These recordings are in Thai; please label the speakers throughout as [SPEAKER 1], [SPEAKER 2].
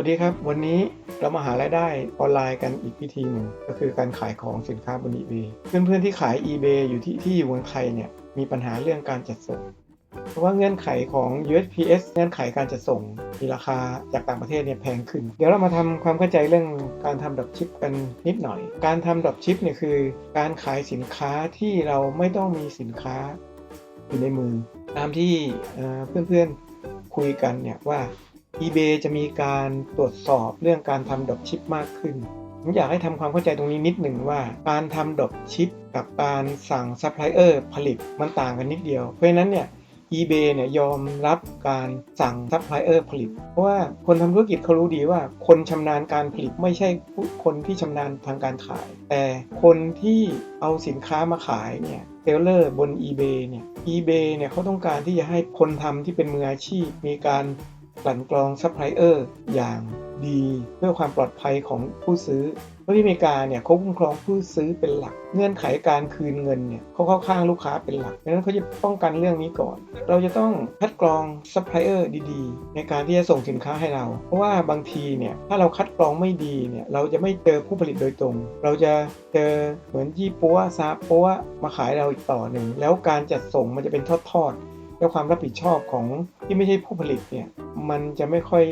[SPEAKER 1] วัสดีครับ วันนี้เรามาหารายได้ออนไลน์กันอีกวิธีหนึ่งก็คือการขายของสินค้าบน eBay เพื่อนๆที่ขาย eBay อยู่ที่ที่อยู่เมืองไทยเนี่ยมีปัญหาเรื่องการจัดส่ง เพราะว่าเงื่อนไขของ USPS เงื่อนไขการจัดส่งมีราคาจากต่างประเทศเนี่ยแพงขึ้น เดี๋ยวเรามาทำความเข้าใจเรื่องการทำดรอปชิปกันนิดหน่อย การทำดรอปชิปเนี่ยคือการขายสินค้าที่เราไม่ต้องมีสินค้าอยู่ในมือ ตามที่เอ่อเพื่อนๆคุยกันเนี่ยว่า eBay จะมีการตรวจสอบเรื่องการทำดอปชิปมากขึ้น ผมอยากให้ทำความเข้าใจตรงนี้นิดหนึ่งว่าการทำดอปชิปกับการสั่งซัพพลายเออร์ผลิตมันต่างกันนิดเดียว เพราะฉะนั้นเนี่ย eBay เนี่ยยอมรับการสั่งซัพพลายเออร์ผลิต เพราะว่าคนทำธุรกิจเขารู้ดีว่า คนชำนาญการผลิตไม่ใช่คนที่ชำนาญทางการขาย แต่คนที่เอาสินค้ามาขายเนี่ยเซลเลอร์บน eBay เนี่ย eBay เนี่ยเขาต้องการที่จะให้คนทำที่เป็นมืออาชีพ มีการ กลั่นกรองซัพพลายเออร์อย่างดีเพื่อความปลอดภัยของผู้ซื้อเพราะที่อเมริกาเนี่ยเขาคุ้มครองผู้ซื้อเป็นหลัก เงื่อนไขการคืนเงินเนี่ยเขาเข้าข้างลูกค้าเป็นหลักดังนั้นเขาจะป้องกันเรื่องนี้ก่อน เราจะต้องคัดกรองซัพพลายเออร์ดีๆ ในการที่จะส่งสินค้าให้เรา เพราะว่าบางทีเนี่ยถ้าเราคัดกรองไม่ดีเนี่ยเราจะไม่เจอผู้ผลิตโดยตรง เราจะเจอเหมือนยี่ปัวซาปัวมาขายเราอีกต่อหนึ่งแล้วการจัดส่งมันจะเป็นทอดๆ แล้วความรับผิดชอบของที่ไม่ใช่ผู้ผลิตเนี่ยมันจะไม่ค่อย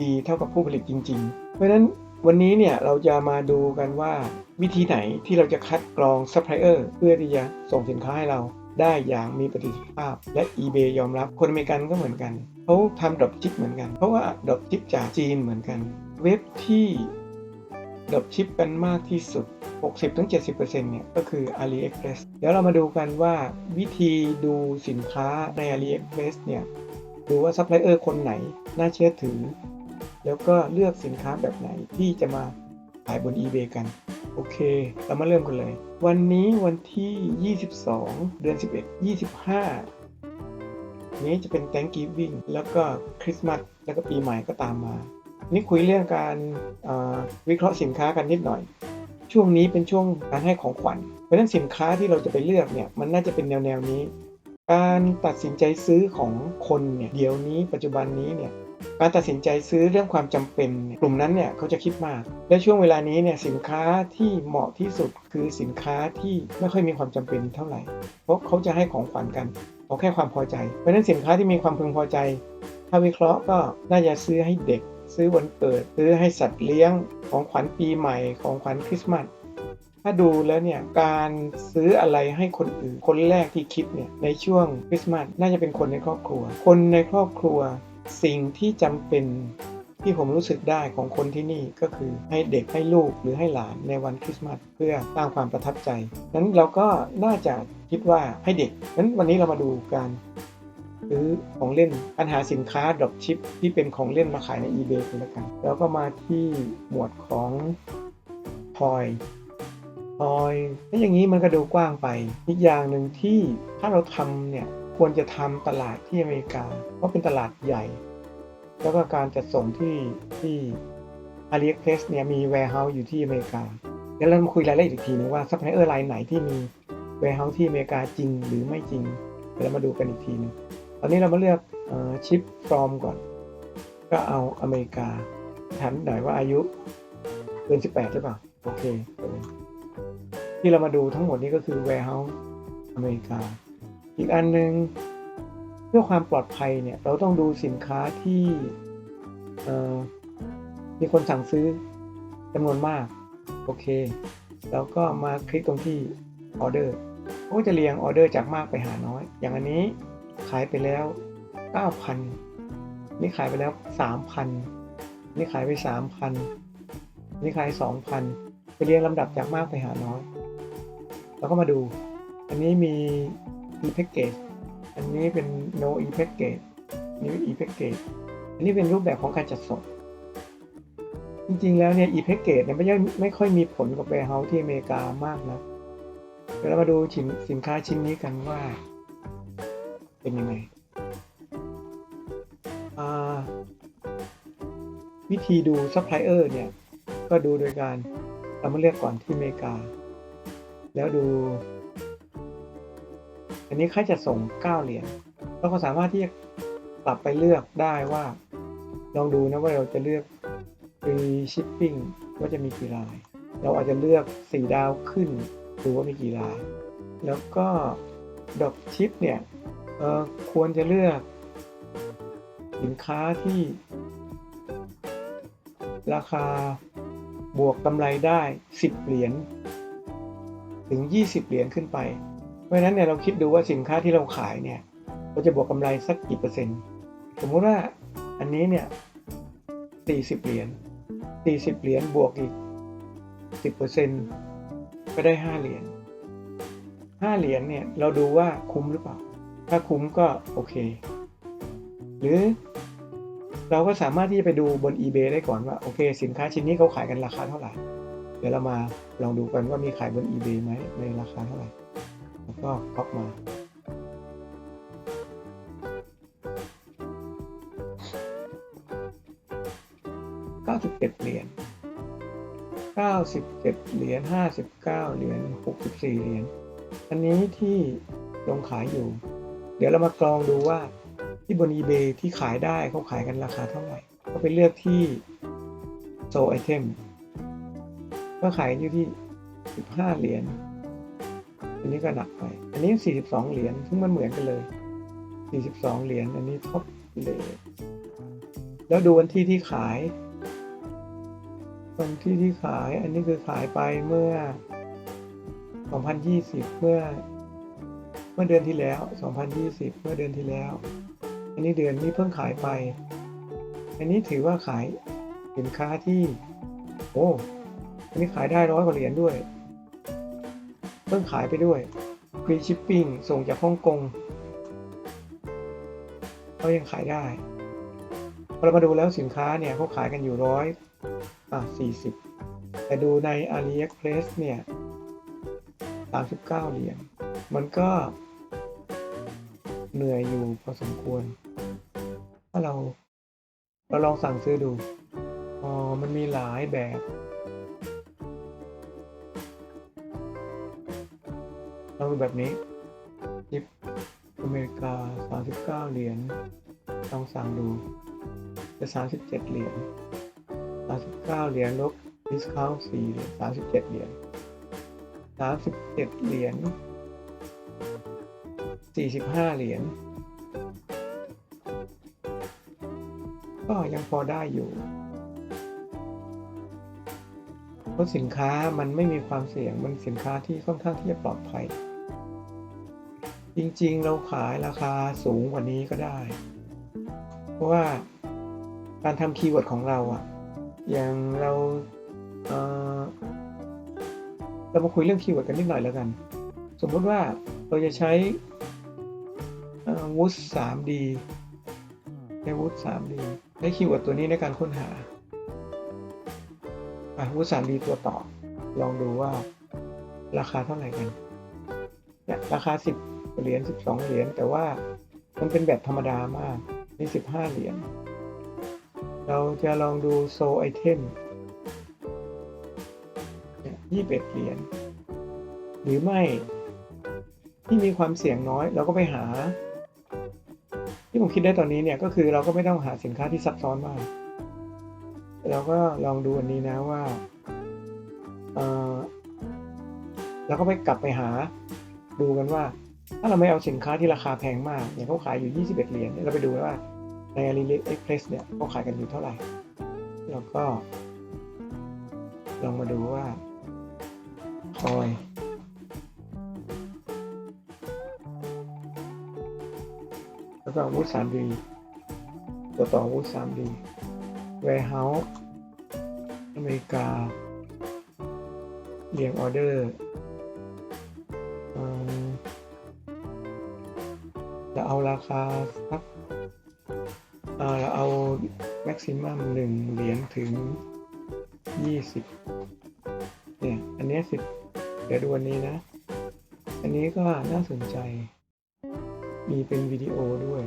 [SPEAKER 1] ดีเท่ากับผู้ผลิตจริง ๆ เพราะฉะนั้นวันนี้เนี่ยเราจะมาดูกันว่าวิธีไหนที่เราจะคัดกรองซัพพลายเออร์เพื่อที่จะส่งสินค้าให้เราได้อย่างมีประสิทธิภาพ และ eBay ยอมรับคนอเมริกันก็เหมือนกันเขาทำดรอปชิปเหมือนกัน เพราะว่าดรอปชิปจากจีนเหมือนกัน เว็บที่ ดรอปชิปกันมากที่สุด 60-70%เนี่ยก็คือ AliExpress เดี๋ยวเรามาดูกันว่าวิธีดูสินค้าใน AliExpress เนี่ยดูว่าซัพพลายเออร์คนไหนน่าเชื่อถือ แล้วก็เลือกสินค้าแบบไหนที่จะมาขายบน eBay กัน โอเค เรามาเริ่มกันเลย วันนี้วันที่ 22 เดือน 11 25 นี้จะเป็น Thanksgiving แล้วก็คริสต์มาสแล้วก็ปีใหม่ก็ตามมา นี่คุยเรื่องการวิเคราะห์สินค้ากันนิดหน่อย ช่วงนี้เป็นช่วงการให้ของขวัญ เพราะฉะนั้นสินค้าที่เราจะไปเลือกเนี่ยมันน่าจะเป็นแนวแนวนี้ การตัดสินใจซื้อของคนเนี่ยเดี๋ยวนี้ปัจจุบันนี้เนี่ยการตัดสินใจซื้อเรื่องความจำเป็นกลุ่มนั้นเนี่ยเขาจะคิดมาก และช่วงเวลานี้เนี่ยสินค้าที่เหมาะที่สุดคือสินค้าที่ไม่ค่อยมีความจำเป็นเท่าไหร่ เพราะเขาจะให้ของขวัญกันเอาแค่ความพอใจ เพราะฉะนั้นสินค้าที่มีความพึงพอใจ ถ้าวิเคราะห์ก็น่าจะซื้อให้เด็ก ซื้อวันเกิด ซื้อให้สัตว์เลี้ยงของขวัญปีใหม่ของขวัญคริสต์มาสถ้าดูแล้วเนี่ยการซื้ออะไรให้คนอื่นคนแรกที่คิดเนี่ยในช่วงคริสต์มาสน่าจะเป็นคนในครอบครัว คนในครอบครัวสิ่งที่จำเป็นที่ผมรู้สึกได้ของคนที่นี่ก็คือให้เด็กให้ลูกหรือให้หลานในวันคริสต์มาสเพื่อสร้างความประทับใจนั้นเราก็น่าจะคิดว่าให้เด็กนั้นวันนี้เรามาดูการ ซื้อของเล่นปัญหาสินค้าดรอปชิปที่เป็นของเล่นมาขายใน eBay กันแล้วกันแล้วก็มาที่หมวดของทอยทอยถ้าอย่างนี้มันก็ดูกว้างไป อีกอย่างหนึ่งที่ถ้าเราทำเนี่ยควรจะทำตลาดที่อเมริกา เพราะเป็นตลาดใหญ่ แล้วก็การจัดส่งที่ที่ AliExpress เนี่ยมี warehouse อยู่ที่อเมริกาเดี๋ยวเรามาคุยรายละเอียดอีกทีนึงว่าซัพพลายเออร์รายไหนที่มี warehouse ที่อเมริกาจริงหรือไม่จริงเดี๋ยวเรามาดูกันอีกทีนึง อนนี้เรามาเลือกชิปฟอร์มก่อน ก็เอาอเมริกาถามหน่อยว่าอายุเกิน 18 หรือเปล่า โอเค ที่เรามาดูทั้งหมดนี้ก็คือ warehouse อเมริกา อีกอันหนึ่งเพื่อความปลอดภัยเนี่ย เราต้องดูสินค้าที่มีคนสั่งซื้อจำนวนมาก โอเค แล้วก็มาคลิกตรงที่ออเดอร์ก็จะเรียงออเดอร์จากมากไปหาน้อย อย่างอันนี้ ขายไปแล้ว 9,000 นี่ขายไปแล้ว 3,000 นี่ขายไป 3,000 นี่ขาย 2,000 ไปเรียงลำดับจากมากไปหาน้อย แล้วก็มาดู อันนี้มี e package อันนี้เป็น no e package นนี้เป็น e package อันนี้เป็นรูปแบบของการจัดส่ง จริงๆ แล้วเนี่ย e package เนี่ยไม่ยังไม่ค่อยมีผลกับ warehouse ที่อเมริกามากนะเดี๋ยวเรามาดูสินค้าชิ้นนี้กันว่า เป็นยังไงอ่าวิธีดู supplier เนี่ย ก็ดูโดยการเรามาเลือกก่อนที่อเมริกา แล้วดู อันนี้ค่าจะส่ง 9 เหรียญเราก็สามารถที่จะกลับไปเลือกได้ว่า ลองดูนะว่าเราจะเลือก free shipping ว่าจะมีกี่ราย เราอาจจะเลือก 4 ดาวขึ้นดูว่ามีกี่ราย แล้วก็ดอกชิปเนี่ย ควรจะเลือกสินค้าที่ ราคาบวกกำไรได้ 10 เหรียญถึง 20 เหรียญขึ้นไป เพราะฉะนั้นเนี่ยเราคิดดูว่าสินค้าที่เราขายเนี่ยเราจะบวกกำไรสักกี่เปอร์เซ็นต์ สมมุติว่าอันนี้เนี่ย 40 เหรียญ 40 เหรียญบวกอีก 10เปอร์เซ็นต์ก็ได้ 5 เหรียญ 5 เหรียญเนี่ยเราดูว่าคุ้มหรือเปล่า ถ้าคุ้มก็โอเค หรือเราก็สามารถที่จะไปดูบน eBay ได้ก่อนว่าโอเค สินค้าชิ้นนี้เขาขายกันราคาเท่าไหร่ เดี๋ยวเรามาลองดูกันว่ามีขายบน eBay ไหมในราคาเท่าไหร่ แล้วก็ครอปมา97เจ็ดเหรียญ97เจ็ดเหรียญ59เก้าเหรียญ64เหรียญ อันนี้ที่ลงขายอยู่ เดี๋ยวเรามากรองดูว่าที่บน eBay ที่ขายได้เขาขายกันราคาเท่าไหร่ ก็ไปเลือกที่โซไอเทมก็ขายอยู่ที่ 15 เหรียญ อันนี้ก็หนักไป อันนี้ 42 เหรียญ ซึ่งมันเหมือนกันเลย 42 เหรียญ อันนี้ท็อปเลยแล้วดูวันที่ที่ขาย วันที่ที่ขาย อันนี้คือขายไปเมื่อ 2020 เมื่อ เมื่อเดือนที่แล้ว 2020 เมื่อเดือนที่แล้ว อันนี้เดือนนี้เพิ่งขายไป อันนี้ถือว่าขายสินค้าที่ โอ้อันนี้ขายได้ร้อยกว่าเหรียญด้วย เพิ่งขายไปด้วย free shipping ส่งจากฮ่องกงเขายังขายได้พอเรามาดูแล้วสินค้าเนี่ยเขาขายกันอยู่ร้อยอะสี่สิบแต่ดูใน AliExpress เนี่ยสามสิบเก้าเหรียญ มันก็ เหนื่อยอยู่พอสมควรถ้าเรา เราลองสั่งซื้อดู อ๋อ มันมีหลายแบบลองดูแบบนี้จิปอเมริกา 39 เหรียญ ลองสั่งดู จะ 37 เหรียญ 39 เหรียญลบดิสคาว4เหรียญ37 เหรียญ 37 เหรียญ 45 เหรียญ ก็ยังพอได้อยู่เพราะสินค้ามันไม่มีความเสี่ยง มันสินค้าที่ค่อนข้างที่จะปลอดภัย จริงๆ เราขายราคาสูงกว่านี้ก็ได้ เพราะว่าการทำคีย์เวิร์ดของเราอะอย่างเราเเรามาคุยเรื่องคีย์เวิร์ดกันนิดหน่อยแล้วกัน สมมติว่าเราจะใช้ วูด 3D ในวูด 3D ใช้คีย์เวิร์ดตัวนี้ในการค้นหาอะวูด 3D ตัวต่อ ลองดูว่าราคาเท่าไหร่กันเนี่ยราคา 10 เหรียญ 12 เหรียญ แต่ว่ามันเป็นแบบธรรมดามากนี่15 เหรียญ เราจะลองดูโซไอเทม21 เหรียญ หรือไม่ที่มีความเสี่ยงน้อย เราก็ไปหา ที่ผมคิดได้ตอนนี้เนี่ยก็คือเราก็ไม่ต้องหาสินค้าที่ซับซ้อนมาก เราก็ลองดูอันนี้นะว่าเออเราก็ไปกลับไปหาดูกันว่า ถ้าเราไม่เอาสินค้าที่ราคาแพงมากอย่างเขาขายอยู่ 21 เหรียญเราไปดูว่าใน AliExpress เนี่ยเขาขายกันอยู่เท่าไหร่ แล้วก็ ลองมาดูว่าคอย แล้วก็วูด 3D ตัวต่อวูด 3D Warehouse อเมริกาเรียงออเดอร์จะเอาราคาสักเอ่อเราเอา maximum หนึ่งเหรียญถึงยี่สิบเนี่ย อันนี้สิบเดี๋ยวดูอันนี้นะ อันนี้ก็น่าสนใจ มีเป็นวิดีโอด้วย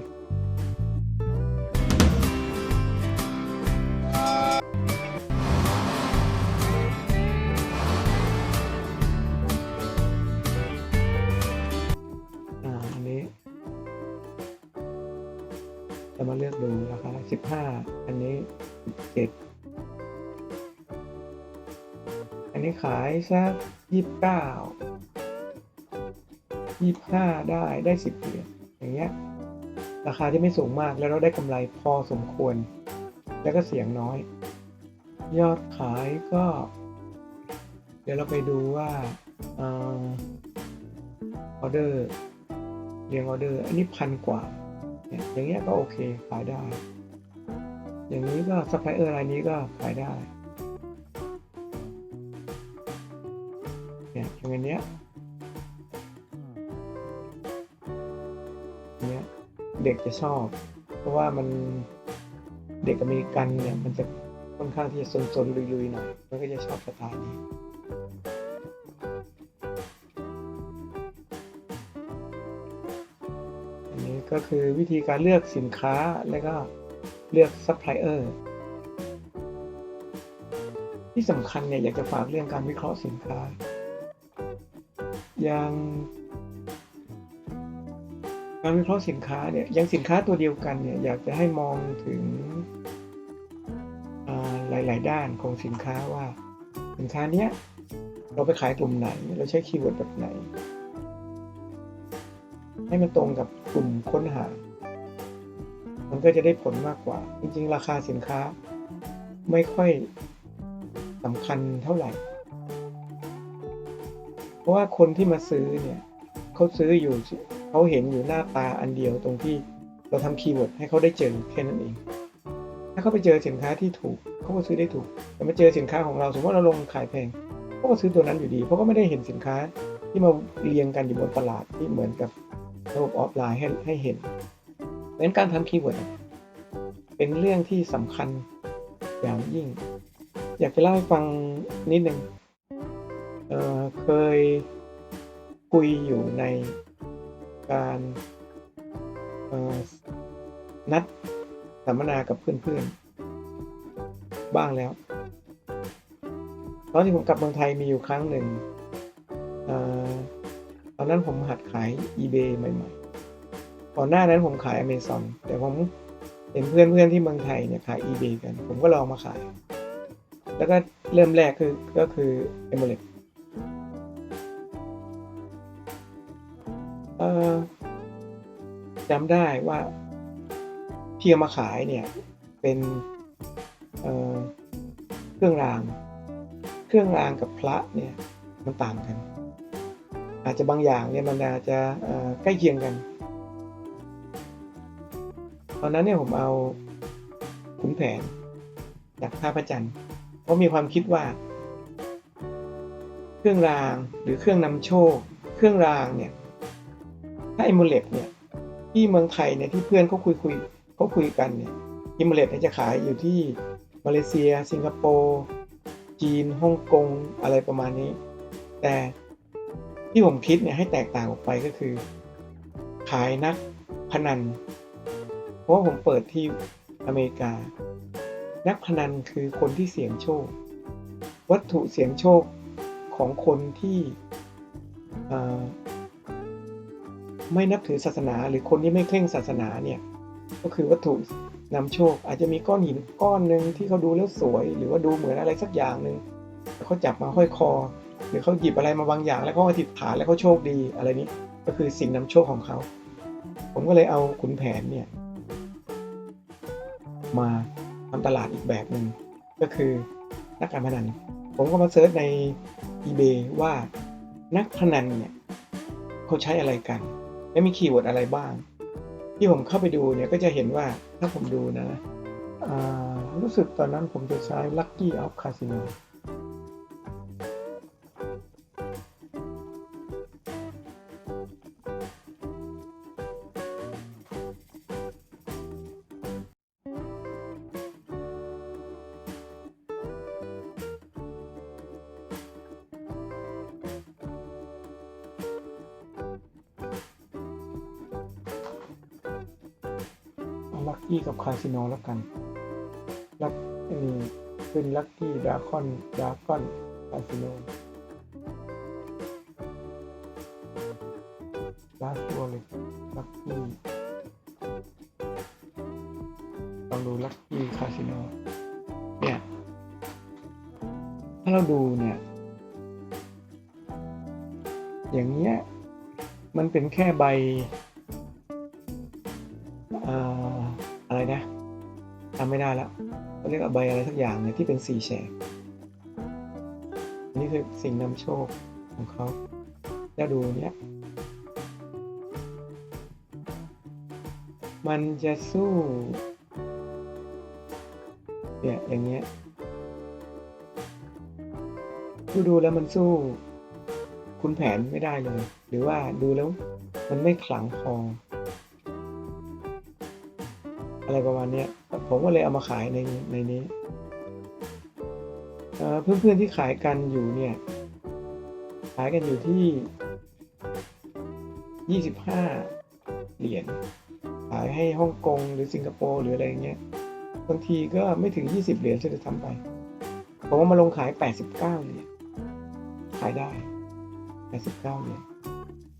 [SPEAKER 1] อันนี้ จะมาเลือกดูราคา15 อันนี้ 17 อันนี้ขายสักยี่สิบเก้ายี่สิบห้าได้ได้สิบเหรียญ อย่างเงี้ยราคาที่ไม่สูงมากแล้วเราได้กำไรพอสมควร แล้วก็เสียงน้อย ยอดขายก็ เดี๋ยวเราไปดูว่าออเดอร์เรียงออเดอร์อันนี้พันกว่าเนี่ยอย่างเงี้ยก็โอเคขายได้ อย่างนี้ก็ซัพพลายเออร์รายนี้ก็ขายได้เนี่ยอย่างอันเนี้ย เด็กจะชอบ เพราะว่ามันเด็กอเมริกันเนี่ยมันจะค่อนข้างที่จะซนๆลุยๆหน่อยมันก็จะชอบสไตล์นี้อันนี้ก็คือวิธีการเลือกสินค้าแล้วก็เลือกซัพพลายเออร์ที่สำคัญเนี่ยอยากจะฝากเรื่องการวิเคราะห์สินค้า อย่าง การวิเคราะห์สินค้าเนี่ยอย่างสินค้าตัวเดียวกันเนี่ยอยากจะให้มองถึงอ่าหลาย ๆ ด้านของสินค้าว่า สินค้าเนี้ยเราไปขายกลุ่มไหน เราใช้คีย์เวิร์ดแบบไหน ให้มันตรงกับกลุ่มค้นหา มันก็จะได้ผลมากกว่า จริง ๆ ราคาสินค้าไม่ค่อยสำคัญเท่าไหร่ เพราะว่าคนที่มาซื้อเนี่ยเขาซื้ออยู่ เขาเห็นอยู่หน้าตาอันเดียวตรงที่เราทำคีย์เวิร์ดให้เขาได้เจอแค่นั้นเอง ถ้าเขาไปเจอสินค้าที่ถูกเขาก็ซื้อได้ถูก แต่มาเจอสินค้าของเราสมมติว่าเราลงขายแพงเขาก็ซื้อตัวนั้นอยู่ดีเพราะก็ไม่ได้เห็นสินค้าที่มาเรียงกันอยู่บนตลาดที่เหมือนกับระบบออฟไลน์ให้ให้เห็นเพราะฉะนั้นการทำคีย์เวิร์ดเป็นเรื่องที่สำคัญอย่างยิ่ง อยากจะเล่าให้ฟังนิดนึงเอ่อเคยคุยอยู่ใน การนัดสัมมนากับเพื่อนๆ บ้างแล้ว ตอนที่ผมกลับเมืองไทยมีอยู่ครั้งหนึ่งอตอนนั้นผมหัดขาย eBay ใหม่ๆ ก่อนหน้านั้นผมขาย Amazon แต่ผมเห็นเพื่อนๆที่เมืองไทยเนี่ยขาย eBay กัน ผมก็ลองมาขาย แล้วก็เริ่มแรกคือก็คือ e m u l e t เออจำได้ว่าที่เอามาขายเนี่ยเป็นเเครื่องราง เครื่องรางกับพระเนี่ยมันต่างกัน อาจจะบางอย่างเนี่ยมันอาจจะใกล้เคียงกัน ตอนนั้นเนี่ยผมเอาขุนแผนจากท่าพระจันทร์เพราะมีความคิดว่า เครื่องรางหรือเครื่องนำโชค เครื่องรางเนี่ย ถ้าอิมูเลตเนี่ยที่เมืองไทยเนี่ยที่เพื่อนเขาคุยคุยเขาคุยกันเนี่ยอิมูเลตเนี่ยจะขายอยู่ที่มาเลเซีย สิงคโปร์จีนฮ่องกงอะไรประมาณนี้ แต่ที่ผมคิดเนี่ยให้แตกต่างออกไปก็คือ ขายนักพนัน เพราะว่าผมเปิดที่อเมริกา นักพนันคือคนที่เสี่ยงโชค วัตถุเสี่ยงโชคของคนที่ ไม่นับถือศาสนาหรือคนที่ไม่เคร่งศาสนาเนี่ยก็คือวัตถุนำโชค อาจจะมีก้อนหินก้อนหนึ่งที่เขาดูแล้วสวย หรือว่าดูเหมือนอะไรสักอย่างหนึ่งเขาจับมาห้อยคอ หรือเขาหยิบอะไรมาบางอย่าง แล้วเขาอธิษฐานแล้วเขาโชคดีอะไรนี้ ก็คือสิ่งนำโชคของเขา ผมก็เลยเอาขุนแผนเนี่ยมาทำตลาดอีกแบบหนึ่งก็คือนักการพนัน ผมก็มาเซิร์ชใน eBay ว่านักพนันเนี่ยเขาใช้อะไรกัน และมีคีย์เวิร์ดอะไรบ้าง ที่ผมเข้าไปดูเนี่ยก็จะเห็นว่าถ้าผมดูนะรู้สึกตอนนั้นผมจะใช้ Lucky of Casino ลัคกี้กับคาสิโนแล้วกันลักนี่เป็นลัคกี้ดาคอนดาคอนคาสิโนลาสตัวเลยลัคกี้ลองดูลัคกี้คาสิโนเนี่ยถ้าเราดูเนี่ย อย่างเงี้ย มันเป็นแค่ใบ จำไม่ได้แล้วเขาเรียกว่าใบอะไรสักอย่างเนี่ยที่เป็นสี่แฉกอันนี้คือสิ่งนำโชคของเขาแล้วดูเนี้ยมันจะสู้เนี่ยอย่างเงี้ยดูดูแล้วมันสู้คุณแผนไม่ได้เลย หรือว่าดูแล้วมันไม่ขลังพออะไรประมาณเนี้ย ผมก็เลยเอามาขายในในนี้เพื่อนๆที่ขายกันอยู่เนี่ย ขายกันอยู่ที่ 25 เหรียญขายให้ฮ่องกงหรือสิงคโปร์หรืออะไรเงี้ยบางทีก็ไม่ถึง 20 เหรียญจะทำไป ผมว่ามาลงขาย 89 เหรียญขายได้ 89 เหรียญ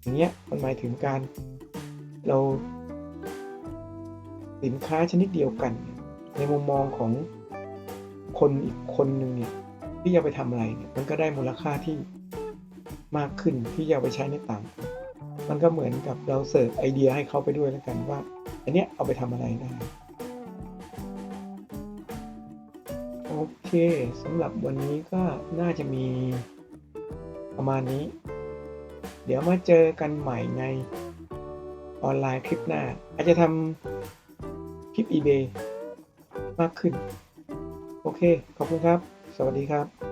[SPEAKER 1] อย่างเงี้ยมันหมายถึงการเราสินค้าชนิดเดียวกันเนี่ย ในมุมมองของคนอีกคนหนึ่งเนี่ยที่จะไปทำอะไรเนี่ยมันก็ได้มูลค่าที่มากขึ้นที่จะเอาไปใช้ในต่าง มันก็เหมือนกับเราเสิร์ฟไอเดียให้เขาไปด้วยแล้วกันว่า อันเนี้ยเอาไปทำอะไรได้ โอเคสำหรับวันนี้ก็น่าจะมีประมาณนี้ เดี๋ยวมาเจอกันใหม่ในออนไลน์คลิปหน้า อาจจะทำคลิป eBay มากขึ้น โอเค ขอบคุณครับ สวัสดีครับ